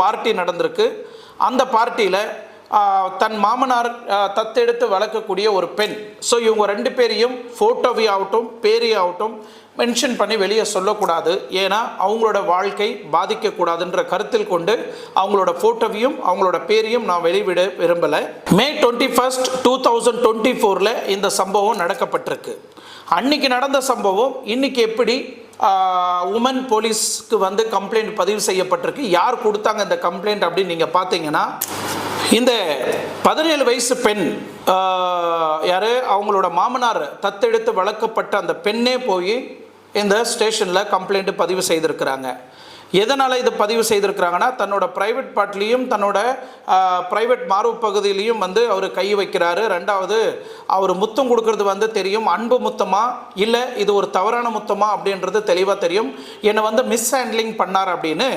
Party நடந்திருக்கு. அந்த பார்ட்டியில் தன் மாமனார் தத்தெடுத்து வளர்க்கக்கூடிய ஒரு பெண். ஸோ இவங்க ரெண்டு பேரையும் ஃபோட்டோவி ஆகட்டும் ஆகட்டும் மென்ஷன் பண்ணி வெளியே சொல்லக்கூடாது. ஏன்னா அவங்களோட வாழ்க்கை பாதிக்கக்கூடாதுன்ற கருத்தில் கொண்டு அவங்களோட ஃபோட்டோவையும் அவங்களோட பேரையும் நான் வெளிவிட விரும்பலை. May twenty first two thousand twenty ஃபோரில் இந்த சம்பவம் நடக்கப்பட்டிருக்கு. அன்னைக்கு நடந்த சம்பவம் இன்னைக்கு எப்படி உமன் போலீஸ்க்கு வந்து கம்ப்ளைண்ட் பதிவு செய்யப்பட்டிருக்கு. யார் கொடுத்தாங்க இந்த கம்ப்ளைண்ட் அப்படின்னு நீங்கள் பார்த்தீங்கன்னா இந்த பதினேழு வயசு பெண் யார் யாரு அவங்களோட மாமனார் தத்தெடுத்து வளர்க்கப்பட்ட அந்த பெண்ணே போய் இந்த ஸ்டேஷனில் கம்ப்ளைண்ட் பதிவு செய்திருக்கிறாங்க. எதனால் இது பதிவு செய்திருக்கிறாங்கன்னா தன்னோட ப்ரைவேட் பார்ட்லேயும் தன்னோட ப்ரைவேட் மார்பு பகுதியிலையும் வந்து அவர் கை வைக்கிறாரு. ரெண்டாவது அவர் முத்தம் கொடுக்கறது வந்து தெரியும். அன்பு முத்தமா? இல்லை இது ஒரு தவறான முத்தமா? அப்படின்றது தெளிவாக தெரியும். என்னை வந்து மிஸ் ஹேண்ட்லிங் பண்ணார் அப்படின்னு